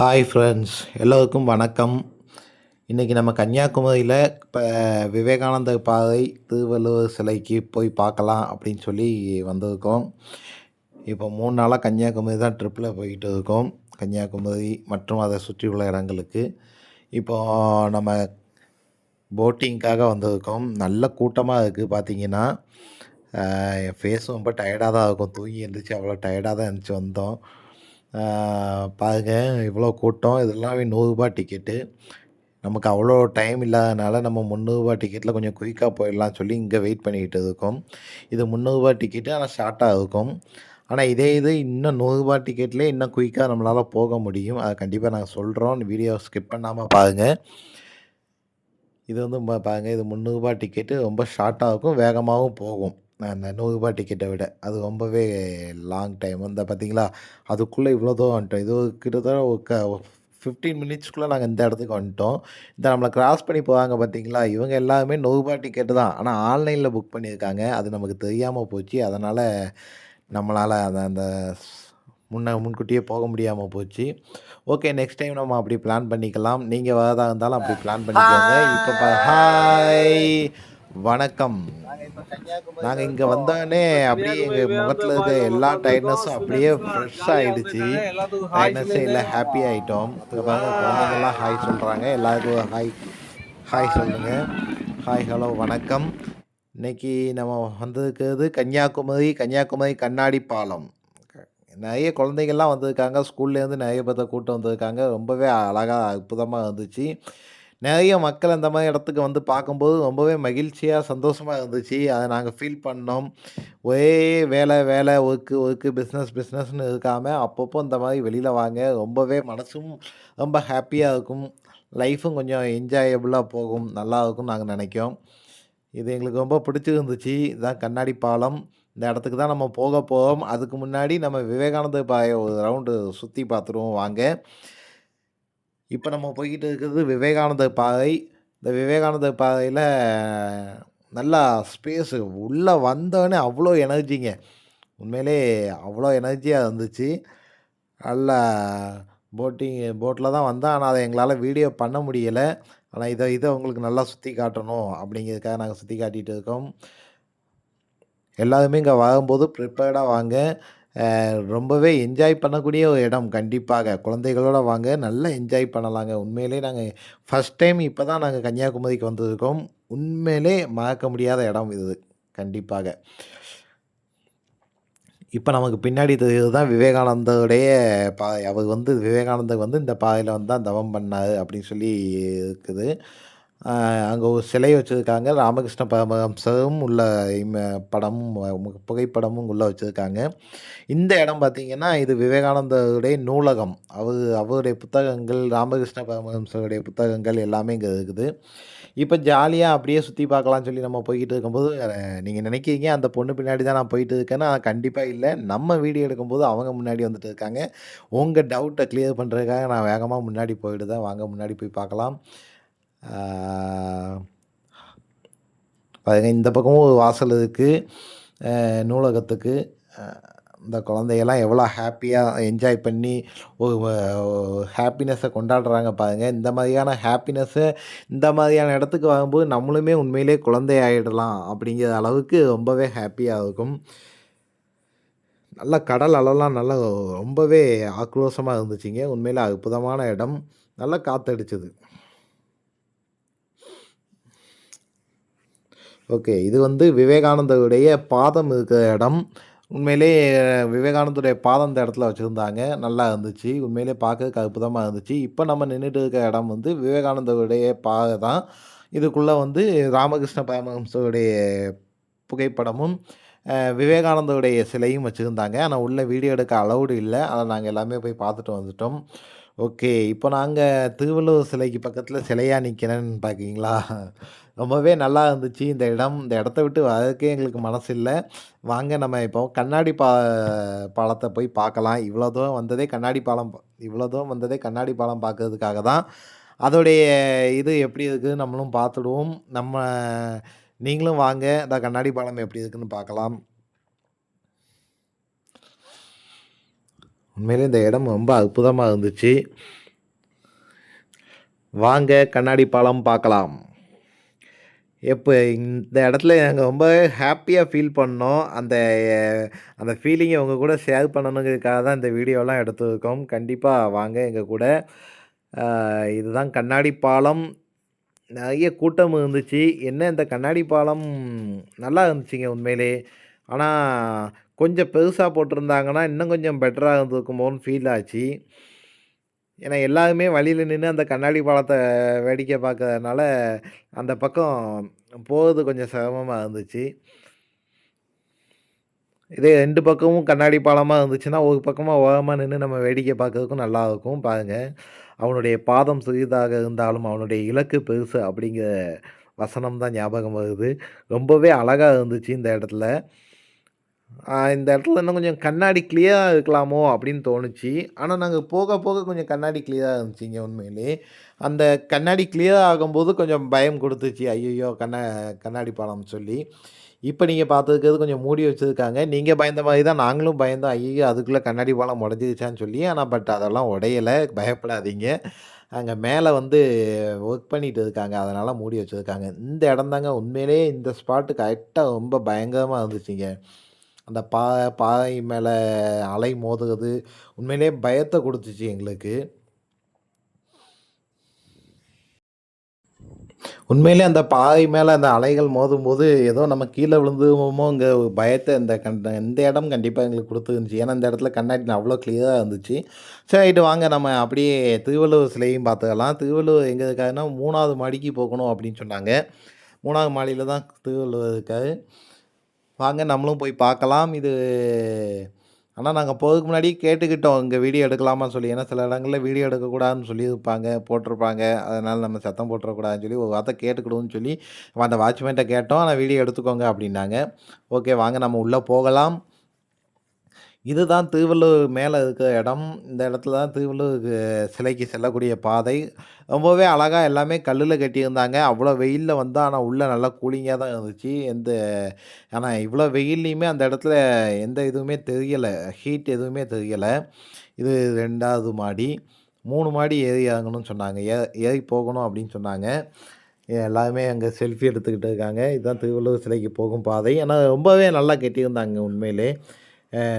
Hi friends எல்லோருக்கும் வணக்கம். இன்றைக்கி நம்ம கன்னியாகுமரியில் இப்போ விவேகானந்தர் பாதை திருவள்ளுவர் சிலைக்கு போய் பார்க்கலாம் அப்படின்னு சொல்லி வந்திருக்கோம். இப்போ மூணு நாளாக கன்னியாகுமரி தான் ட்ரிப்பில் போய்கிட்டு இருக்கோம். கன்னியாகுமரி மற்றும் அதை சுற்றியுள்ள இடங்களுக்கு. இப்போ நம்ம போட்டிங்க்காக வந்திருக்கோம். நல்ல கூட்டமாக இருக்குது பார்த்தீங்கன்னா என் ஃபேஸும் ரொம்ப டயர்டாக தான் இருக்கும். தூங்கி எழுந்துச்சு அவ்வளோ டயர்டாக தான் இருந்துச்சு வந்தோம். பாருங்கள் பாருங்க இவ்வளோ கூட்டம் இதெல்லாமே நூறுரூபா டிக்கெட்டு நமக்கு அவ்வளோ டைம் இல்லாதனால நம்ம முந்நூறுரூபா டிக்கெட்டில் கொஞ்சம் குயிக்காக போயிடலாம் சொல்லி இங்கே வெயிட் பண்ணிக்கிட்டு இருக்கோம். இது முந்நூறுரூபா டிக்கெட்டு ஆனால் ஷார்ட்டாக இருக்கும். ஆனால் இதே இது இன்னும் நூறுரூபா டிக்கெட்லேயே இன்னும் குயிக்காக நம்மளால் போக முடியும். அதை கண்டிப்பாக நாங்கள் சொல்கிறோம் வீடியோ ஸ்கிப் பண்ணாமல் பாருங்கள் இது வந்து பாருங்கள் இது முந்நூறுரூபா டிக்கெட்டு ரொம்ப ஷார்ட்டாக இருக்கும் வேகமாகவும் போகும். அந்த நூறுரூபா டிக்கெட்டை விட. அது ரொம்பவே லாங் டைம் அந்த பார்த்தீங்களா? அதுக்குள்ளே இவ்வளோ தூரம் வந்துட்டோம். இது ஒரு கிட்டத்தட்ட ஒரு க ஃபிஃப்டீன் மினிட்ஸ்க்குள்ளே நாங்கள் இந்த இடத்துக்கு வந்துட்டோம். இந்த நம்மளை கிராஸ் பண்ணி போவாங்க பார்த்தீங்களா? இவங்க எல்லாருமே நூறுரூபா டிக்கெட்டு தான். ஆனால் ஆன்லைனில் புக் பண்ணியிருக்காங்க. அது நமக்கு தெரியாமல் போச்சு. அதனால் நம்மளால் அந்த ஸ்- முன்ன முன்கூட்டியே போக முடியாமல் போச்சு. ஓகே நெக்ஸ்ட் டைம் நம்ம அப்படி பிளான் பண்ணிக்கலாம். நீங்கள் வரதா இருந்தாலும் அப்படி பிளான் பண்ணிக்கோங்க. இப்போ ஹாய் வணக்கம். நாங்கள் இங்கே வந்தோடனே அப்படியே எங்கள் முகத்தில் இருக்க எல்லா டைட்னஸும் அப்படியே ஃப்ரெஷ் ஆகிடுச்சு டைட்னஸே இல்லை ஹாப்பி ஆகிட்டோம் குழந்தைங்கள்லாம் ஹாய் சொல்கிறாங்க எல்லாருக்கும் ஹாய் ஹாய் சொல்லுங்கள் ஹாய் ஹலோ வணக்கம். இன்னைக்கு நம்ம வந்திருக்கிறது கன்னியாகுமரி கன்னியாகுமரி கண்ணாடி பாலம் நிறைய குழந்தைகள்லாம் வந்திருக்காங்க. ஸ்கூல்லேருந்து நிறைய பேர்த்த கூட்டம் வந்திருக்காங்க. ரொம்பவே அழகாக அற்புதமாக இருந்துச்சு. நிறைய மக்கள் அந்த மாதிரி இடத்துக்கு வந்து பார்க்கும்போது ரொம்பவே மகிழ்ச்சியாக சந்தோஷமாக இருந்துச்சு. அதை நாங்கள் ஃபீல் பண்ணோம். ஒரே வேலை வேலை ஒர்க்கு ஒர்க்கு பிஸ்னஸ் பிஸ்னஸ்னு இருக்காமல் அப்பப்போ இந்த மாதிரி வெளியில் வாங்க. ரொம்பவே மனசும் ரொம்ப ஹாப்பியாக இருக்கும். லைஃப்பும் கொஞ்சம் என்ஜாயபுளாக போகும். நல்லா இருக்கும்னு நாங்கள் நினைக்கிறோம். இது எங்களுக்கு ரொம்ப பிடிச்சிருந்துச்சு. இதுதான் கண்ணாடி பாலம். இந்த இடத்துக்கு தான் நம்ம போக போகிறோம் அதுக்கு முன்னாடி நம்ம விவேகானந்தர் பாயை ஒரு ரவுண்டு சுற்றி பார்த்துருவோம். வாங்க. இப்போ நம்ம போய்கிட்டு இருக்கிறது விவேகானந்தர் பாதை. இந்த விவேகானந்தர் பாதையில் நல்லா ஸ்பேஸு உள்ளே வந்தோடனே அவ்வளோ எனர்ஜிங்க உண்மையிலே அவ்வளோ எனர்ஜியாக இருந்துச்சு. நல்லா போட்டிங் போட்டில் தான் வந்தேன். ஆனால் அதை எங்களால் வீடியோ பண்ண முடியலை. ஆனால் இதை இதை உங்களுக்கு நல்லா சுற்றி காட்டணும் அப்படிங்கிறதுக்காக நாங்கள் சுற்றி காட்டிகிட்டு இருக்கோம். எல்லாருமே இங்கே வரும்போது ப்ரிப்பேர்டாக வாங்க. ரொம்பவே என்ஜாய் பண்ணக்கூடிய ஒரு இடம் கண்டிப்பாக. குழந்தைகளோட வாங்க நல்லா என்ஜாய் பண்ணலாங்க. உண்மையிலே நாங்கள் ஃபஸ்ட் டைம் இப்போ தான் நாங்கள் கன்னியாகுமரிக்கு வந்திருக்கோம். உண்மையிலே மறக்க முடியாத இடம் இது கண்டிப்பாக. இப்போ நமக்கு பின்னாடி தெரிகிறது தான் விவேகானந்தருடைய பா அவர் வந்து விவேகானந்தர் வந்து இந்த பாதையில் வந்து தான் தவம் பண்ணார் அப்படின்னு சொல்லி இருக்குது. அங்கே ஒரு சிலை வச்சுருக்காங்க. ராமகிருஷ்ண பரமஹம்சரும் உள்ள படமும் புகைப்படமும் உள்ளே வச்சுருக்காங்க. இந்த இடம் பார்த்தீங்கன்னா இது விவேகானந்தருடைய நூலகம். அவர் அவருடைய புத்தகங்கள் ராமகிருஷ்ண பரமஹம்சருடைய புத்தகங்கள் எல்லாமே இங்கே இருக்குது. இப்போ ஜாலியாக அப்படியே சுற்றி பார்க்கலாம்னு சொல்லி நம்ம போய்கிட்டு இருக்கும்போது நீங்கள் நினைக்கிறீங்க அந்த பொண்ணு பின்னாடி தான் நான் போயிட்டு இருக்கேன்னா கண்டிப்பாக இல்லை. நம்ம வீடியோ எடுக்கும்போது அவங்க முன்னாடி வந்துட்டு இருக்காங்க. உங்கள் டவுட்டை கிளியர் பண்ணுறதுக்காக நான் வேகமாக முன்னாடி போயிடுதேன். வாங்க முன்னாடி போய் பார்க்கலாம். பாருங்க இந்த பக்கமும் ஒரு வாசல் இருக்குது நூலகத்துக்கு. இந்த குழந்தையெல்லாம் எவ்வளோ ஹாப்பியாக என்ஜாய் பண்ணி ஒரு ஹாப்பினஸ்ஸை கொண்டாடுறாங்க பாருங்கள் இந்த மாதிரியான ஹாப்பினஸ்ஸை இந்த மாதிரியான இடத்துக்கு வரும்போது நம்மளுமே உண்மையிலே குழந்தை ஆகிடலாம் அப்படிங்கிற அளவுக்கு ரொம்பவே ஹாப்பியாக இருக்கும். நல்ல கடல் அலலாம் நல்லா ரொம்பவே ஆக்ரோஷமாக இருந்துச்சுங்க. உண்மையில் அற்புதமான இடம். நல்லா காற்றடிச்சது ஓகே இது வந்து விவேகானந்தருடைய பாதம் இருக்கிற இடம். உண்மையிலே விவேகானந்தருடைய பாதம் இந்த இடத்துல வச்சுருந்தாங்க. நல்லா இருந்துச்சு. உண்மையிலே பார்க்கறதுக்கு அற்புதமாக இருந்துச்சு. இப்போ நம்ம நின்றுட்டு இருக்க இடம் வந்து விவேகானந்தருடைய பாதை தான். இதுக்குள்ளே வந்து ராமகிருஷ்ண பரமஹம்சருடைய புகைப்படமும் விவேகானந்தருடைய சிலையும் வச்சுருந்தாங்க. ஆனால் உள்ளே வீடியோ எடுக்க அலௌடு இல்லை. அதை நாங்கள் எல்லாமே போய் பார்த்துட்டு வந்துட்டோம். ஓகே. இப்போ நாங்கள் திருவள்ளுவர் சிலைக்கு பக்கத்தில் சிலையாக நிற்கிறேன்னு பார்க்கிங்களா ரொம்பவே நல்லா இருந்துச்சு இந்த இடம். இந்த இடத்த விட்டு வரதுக்கே எங்களுக்கு மனசு இல்லை வாங்க நம்ம இப்போ கண்ணாடி பா பாலத்தை போய் பார்க்கலாம் இவ்வளோ தூரம் வந்ததே கண்ணாடி பாலம் பா- இவ்வளோ தூரம் வந்ததே கண்ணாடி பாலம் பார்க்கறதுக்காக தான். அதோடைய இது எப்படி இருக்குது நம்மளும் பார்த்துடுவோம். நம்ம நீங்களும் வாங்க இந்த கண்ணாடி பாலம் எப்படி இருக்குன்னு பார்க்கலாம். உண்மையிலே இந்த இடம் ரொம்ப அற்புதமாக இருந்துச்சு. வாங்க கண்ணாடி பாலம் பார்க்கலாம். எப்போ இந்த இடத்துல நாங்கள் ரொம்ப ஹாப்பியாக ஃபீல் பண்ணோம். அந்த அந்த ஃபீலிங்கை உங்கள் கூட ஷேர் பண்ணணுங்கிறதுக்காக தான் இந்த வீடியோலாம் எடுத்துருக்கோம். கண்டிப்பாக வாங்க எங்கள் கூட. இதுதான் கண்ணாடி பாலம். நிறைய கூட்டம் இருந்துச்சு. என்ன இந்த கண்ணாடி பாலம்? நல்லா இருந்துச்சுங்க உண்மையிலே. ஆனால் கொஞ்சம் பெருசாக போட்டிருந்தாங்கன்னா இன்னும் கொஞ்சம் பெட்டராக இருந்திருக்குமோன்னு ஃபீல் ஆச்சு. ஏன்னா எல்லாருமே வழியில் நின்று அந்த கண்ணாடி பாலத்தை வேடிக்கை பார்க்கறதுனால அந்த பக்கம் போகிறது கொஞ்சம் சிரமமாக இருந்துச்சு. இதே ரெண்டு பக்கமும் கண்ணாடி பாலமாக இருந்துச்சுன்னா ஒரு பக்கமாக ஓரமாக நின்று நம்ம வேடிக்கை பார்க்கறதுக்கும் நல்லா இருக்கும் பாருங்கள் அவனுடைய பாதம் சிறிதாக இருந்தாலும் அவனுடைய இலக்கு பெருசு அப்படிங்கிற வசனம் தான் ஞாபகம் வருது. ரொம்பவே அழகாக இருந்துச்சு இந்த இடத்துல. இந்த இடத்துல இன்னும் கொஞ்சம் கண்ணாடி கிளியராக இருக்கலாமோ அப்படின்னு தோணுச்சு. ஆனால் நாங்கள் போக போக கொஞ்சம் கண்ணாடி கிளியராக இருந்துச்சுங்க உண்மையிலே. அந்த கண்ணாடி கிளியராக ஆகும்போது கொஞ்சம் பயம் கொடுத்துச்சு. ஐயோ கண்ணா கண்ணாடி பாலம் சொல்லி. இப்போ நீங்கள் பார்த்துருக்கிறது கொஞ்சம் மூடி வச்சுருக்காங்க. நீங்கள் பயந்த மாதிரி தான் நாங்களும் பயந்தோம். ஐயோ அதுக்குள்ளே கண்ணாடி பாலம் உடஞ்சிருச்சான்னு சொல்லி. ஆனால் பட் அதெல்லாம் உடையலை. பயப்படாதீங்க. அங்கே மேலே வந்து ஒர்க் பண்ணிட்டு இருக்காங்க. அதனால் மூடி வச்சுருக்காங்க. இந்த இடம் தாங்க உண்மையிலே இந்த ஸ்பாட்டு கரெக்டாக ரொம்ப பயங்கரமாக இருந்துச்சுங்க. அந்த பா பாறை மேலே அலை மோதுகிறது உண்மையிலே பயத்தை கொடுத்துச்சு எங்களுக்கு. உண்மையிலே அந்த பாறை மேலே அந்த அலைகள் மோதும்போது ஏதோ நம்ம கீழே விழுந்துவோமோங்க பயத்தை இந்த கண் இந்த இடம் கண்டிப்பாக எங்களுக்கு கொடுத்துருந்துச்சு. ஏன்னா இந்த இடத்துல கண்ணாடி அவ்வளோ கிளியராக இருந்துச்சு. சரிட்டு வாங்க. நம்ம அப்படியே திருவள்ளுவர் சிலையும் பார்த்துக்கலாம். திருவள்ளுவர் எங்கே இருக்காருன்னா மூணாவது மாடிக்கு போகணும் அப்படின்னு சொன்னாங்க. மூணாவது மாடியில் தான் திருவள்ளுவர் இருக்காரு. வாங்க நம்மளும் போய் பார்க்கலாம். இது ஆனால் நாங்கள் போகிறதுக்கு முன்னாடி கேட்டுக்கிட்டோம். இங்கே வீடியோ எடுக்கலாமான்னு சொல்லி. ஏன்னா சில இடங்களில் வீடியோ எடுக்கக்கூடாதுன்னு சொல்லியிருப்பாங்க போட்டிருப்பாங்க. அதனால் நம்ம சத்தம் போட்டுறக்கூடாதுன்னு சொல்லி ஒரு வார்த்தை கேட்டுக்கிடுவோம்னு சொல்லி அந்த வாட்ச்மேன்ட்டை கேட்டோம். ஆனால் வீடியோ எடுத்துக்கோங்க அப்படின்னாங்க. ஓகே வாங்க நம்ம உள்ளே போகலாம். இதுதான் திருவள்ளுவர் மேலே இருக்கிற இடம். இந்த இடத்துல தான் திருவள்ளுவருக்கு சிலைக்கு செல்லக்கூடிய பாதை. ரொம்பவே அழகாக எல்லாமே கல்லில் கட்டியிருந்தாங்க. அவ்வளோ வெயிலில் வந்து ஆனால் உள்ளே நல்லா கூலிங்காக தான் இருந்துச்சு. எந்த ஆனால் இவ்வளோ வெயில்லையுமே அந்த இடத்துல எந்த இதுவுமே தெரியலை. ஹீட் எதுவுமே தெரியலை. இது ரெண்டாவது மாடி. மூணு மாடி ஏறி இறங்கணும்னு சொன்னாங்க. ஏ ஏறி போகணும் அப்படின்னு சொன்னாங்க. எல்லாருமே அங்கே செல்ஃபி எடுத்துக்கிட்டு இருக்காங்க. இதுதான் திருவள்ளுவர் சிலைக்கு போகும் பாதை. ஆனால் ரொம்பவே நல்லா கட்டியிருந்தாங்க உண்மையிலே.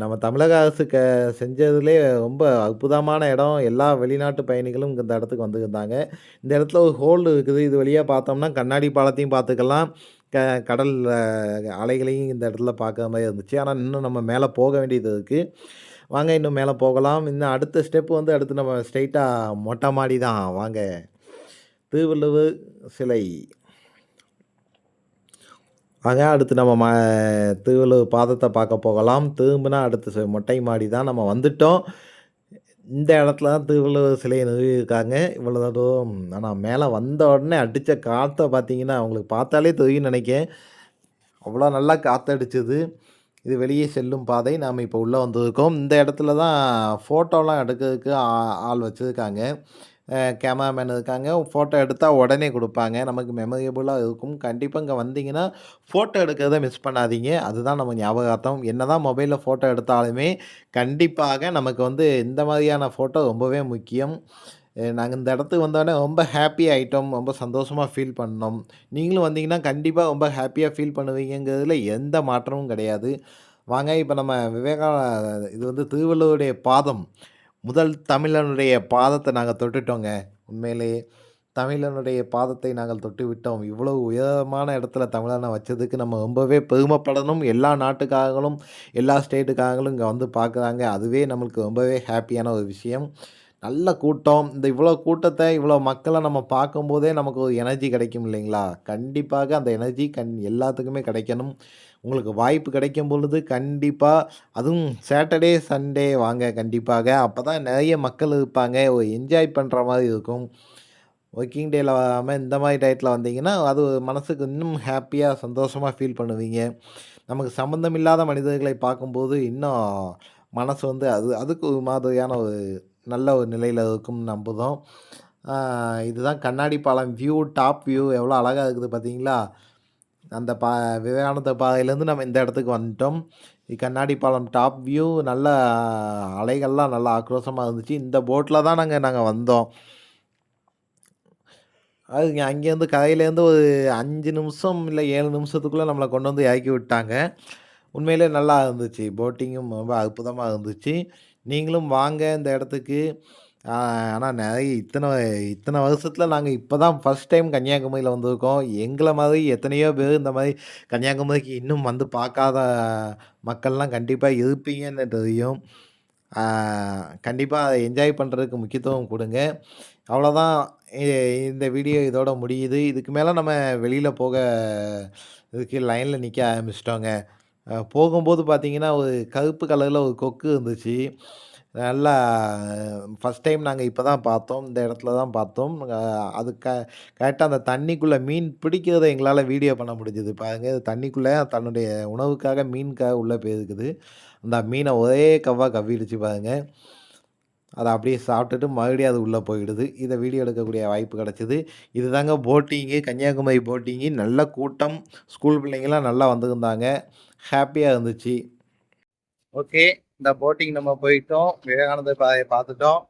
நம்ம தமிழக அரசு க செஞ்சதுலே ரொம்ப அற்புதமான இடம். எல்லா வெளிநாட்டு பயணிகளும் இந்த இடத்துக்கு வந்துருந்தாங்க இந்த இடத்துல ஒரு ஹோல்டு இருக்குது. இது வழியாக பார்த்தோம்னா கண்ணாடி பாலத்தையும் பார்த்துக்கலாம். க கடல் அலைகளையும் இந்த இடத்துல பார்க்குற மாதிரி இருந்துச்சு. ஆனால் இன்னும் நம்ம மேலே போக வேண்டியது இருக்குது வாங்க இன்னும் மேலே போகலாம். இன்னும் அடுத்த ஸ்டெப் வந்து அடுத்து நம்ம ஸ்ட்ரைட்டாக மொட்டை மாடி தான் வாங்க. திருவள்ளுவர் சிலை. அதான் அடுத்து நம்ம ம திருவள்ளுவர் பாதத்தை பார்க்க போகலாம். திரும்பினா அடுத்து மொட்டை மாடி தான் நம்ம வந்துட்டோம். இந்த இடத்துல தான் திருவள்ளுவர் சிலையை நிறுவியிருக்காங்க. இவ்வளோ தூரம். ஆனால் மேலே வந்த உடனே அடித்த காற்றை பார்த்தீங்கன்னா அவங்களுக்கு பார்த்தாலே தெரியும் நினைக்கேன் அவ்வளோ நல்லா காற்றடிச்சிது இது வெளியே செல்லும் பாதை. நாம் இப்போ உள்ளே வந்திருக்கோம். இந்த இடத்துல தான் ஃபோட்டோலாம் எடுக்கிறதுக்கு ஆ- ஆள் வச்சுருக்காங்க. கேமராமேன் இருக்காங்க. ஃபோட்டோ எடுத்தால் உடனே கொடுப்பாங்க. நமக்கு மெமரபிளாக இருக்கும். கண்டிப்பாக இங்கே வந்தீங்கன்னா ஃபோட்டோ எடுக்கிறத மிஸ் பண்ணாதீங்க. அதுதான் நம்ம ஞாபகார்த்தம். என்ன தான் மொபைலில் ஃபோட்டோ எடுத்தாலுமே கண்டிப்பாக நமக்கு வந்து இந்த மாதிரியான ஃபோட்டோ ரொம்பவே முக்கியம். நாங்கள் இந்த இடத்துக்கு வந்தோடனே ரொம்ப ஹாப்பி ஆகிட்டோம் ரொம்ப சந்தோஷமாக ஃபீல் பண்ணோம். நீங்களும் வந்தீங்கன்னா கண்டிப்பாக ரொம்ப ஹாப்பியாக ஃபீல் பண்ணுவீங்கிறதுல எந்த மாற்றமும் கிடையாது. வாங்க இப்போ நம்ம விவேகா இது வந்து திருவள்ளுவருடைய பாதம். முதல் தமிழனுடைய பாதத்தை நாங்கள் தொட்டுட்டோங்க. உண்மையிலேயே தமிழனுடைய பாதத்தை நாங்கள் தொட்டு விட்டோம் இவ்வளோ உயரமான இடத்துல தமிழனை வச்சதுக்கு நம்ம ரொம்பவே பெருமைப்படணும். எல்லா நாட்டுக்காரங்களும் எல்லா ஸ்டேட்டுக்காரங்களும் இங்கே வந்து பார்க்குறாங்க. அதுவே நம்மளுக்கு ரொம்பவே ஹாப்பியான ஒரு விஷயம். நல்ல கூட்டம். இந்த இவ்வளோ கூட்டத்தை இவ்வளோ மக்களை நம்ம பார்க்கும்போதே நமக்கு ஒரு எனர்ஜி கிடைக்கும் இல்லைங்களா? கண்டிப்பாக அந்த எனர்ஜி கண் எல்லாத்துக்குமே கிடைக்கணும். உங்களுக்கு வாய்ப்பு கிடைக்கும் பொழுது கண்டிப்பாக அதுவும் சாட்டர்டே சண்டே வாங்க கண்டிப்பாக. அப்போ தான் நிறைய மக்கள் இருப்பாங்க. ஒரு என்ஜாய் பண்ணுற மாதிரி இருக்கும். ஒர்க்கிங் டேயில் வராமல் இந்த மாதிரி டயத்தில் வந்தீங்கன்னா அது மனசுக்கு இன்னும் ஹாப்பியாக சந்தோஷமாக ஃபீல் பண்ணுவீங்க. நமக்கு சம்மந்தம் இல்லாத மனிதர்களை பார்க்கும்போது இன்னும் மனசு வந்து அது அதுக்கு ஒரு மாதிரியான ஒரு நல்ல ஒரு நிலையில் இருக்கும்னு நம்புதோம் இதுதான் கண்ணாடி பாலம் வியூ டாப் வியூ எவ்வளோ அழகாக இருக்குது பார்த்தீங்களா அந்த பா விவேகானந்த பாதையிலேருந்து நம்ம இந்த இடத்துக்கு வந்துட்டோம் கண்ணாடி பாலம் டாப் வியூ நல்ல அலைகள்லாம் நல்லா ஆக்ரோஷமாக இருந்துச்சு இந்த போட்டில் தான் நாங்கள் நாங்கள் வந்தோம் அதுங்க அங்கேருந்து கரையிலேருந்து ஒரு அஞ்சு நிமிஷம் இல்லை ஏழு நிமிஷத்துக்குள்ளே நம்மளை கொண்டு வந்து இறக்கி விட்டாங்க. உண்மையிலே நல்லா இருந்துச்சு. போட்டிங்கும் ரொம்ப அற்புதமாக இருந்துச்சு. நீங்களும் வாங்க இந்த இடத்துக்கு. ஆனால் நிறைய இத்தனை இத்தனை வருஷத்தில் நாங்கள் இப்போ தான் ஃபர்ஸ்ட் டைம் கன்னியாகுமரியில் வந்திருக்கோம். எங்களை மாதிரி எத்தனையோ பேர் இந்த மாதிரி கன்னியாகுமரிக்கு இன்னும் வந்து பார்க்காத மக்கள்லாம் கண்டிப்பாக இருப்பீங்கன்னு தெரியும். கண்டிப்பாக என்ஜாய் பண்ணுறதுக்கு முக்கியத்துவம் கொடுங்க அவ்வளோதான் இந்த வீடியோ இதோட முடியுது. இதுக்கு மேலே நம்ம வெளியில் போக இதுக்கு லைனில் நிற்க ஆரம்பிச்சிட்டோங்க போகும்போது பார்த்தீங்கன்னா, ஒரு கருப்பு கலர்ல ஒரு கொக்கு இருந்துச்சு. நல்லா ஃபர்ஸ்ட் டைம் நாங்க இப்ப தான் பார்த்தோம். இந்த இடத்துல தான் பார்த்தோம். அ அது க கரெக்ட்டா அந்த தண்ணிக்குள்ள மீன் பிடிக்கிறத எங்களால வீடியோ பண்ண முடிஞ்சது. பாருங்க தண்ணிக்குள்ள தன்னுடைய உணவுக்காக மீனுக்காக உள்ள போயிருக்குது. அந்த மீன ஒரே கவ்வா கவ்விடுச்சு பாருங்க. அத அப்படியே சாப்பிட்டுட்டு மறுபடியும் அது உள்ள போயிடுது. இத வீடியோ எடுக்கக்கூடிய வாய்ப்பு கிடைச்சது. இதுதாங்க போட்டிங்கு கன்னியாகுமரி போட்டிங்கு. நல்ல கூட்டம். ஸ்கூல் பிள்ளைங்கலாம் நல்லா வந்திருந்தாங்க. ஹேப்பியா இருந்துச்சு. ஓகே. இந்த போட்டிங் நம்ம போயிட்டோம். விவேகானந்தர் பாறைய பார்த்துட்டோம்.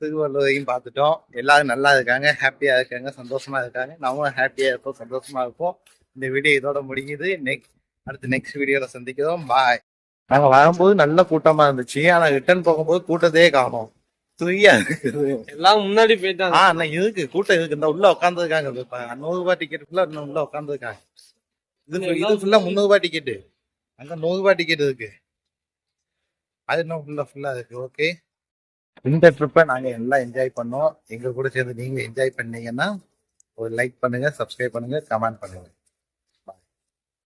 திருவள்ளுவரையும் பார்த்துட்டோம். எல்லாரும் நல்லா இருக்காங்க. ஹேப்பியா இருக்காங்க. சந்தோஷமா இருக்காங்க. நம்மளும் ஹேப்பியா இருப்போம். சந்தோஷமா இருப்போம். இந்த வீடியோ இதோட முடியுது. நெக்ஸ்ட் அடுத்து நெக்ஸ்ட் வீடியோல சந்திக்கிறோம். பாய். நாங்க வரும்போது நல்ல கூட்டமா இருந்துச்சு. ஆனா ரிட்டர்ன் போகும்போது கூட்டத்தையே காணோம். இருக்குது. எல்லாம் முன்னாடி போயிட்டாங்க ஆ அண்ணா இருக்கு. கூட்டம் இருக்கு. இந்த உள்ள உட்கார்ந்துருக்காங்க. இப்ப ரூ. 100 டிக்கெட் ஃபுல்லா இன்னும் உள்ள உட்கார்ந்துருக்காங்க. இது இது ஃபுல்லா. 300 டிக்கெட்டு. அங்க. 100 டிக்கெட் இருக்கு. அது இன்னும் ஃபுல்லா ஃபுல்லா இருக்கு. ஓகே. இந்த ட்ரிப்ப நாங்க எல்லாம் என்ஜாய் பண்ணோம். எங்க கூட சேர்ந்து நீங்க என்ஜாய் பண்ணீங்கன்னா, ஒரு லைக் பண்ணுங்க, சப்ஸ்கிரைப் பண்ணுங்க, கமெண்ட் பண்ணுங்க.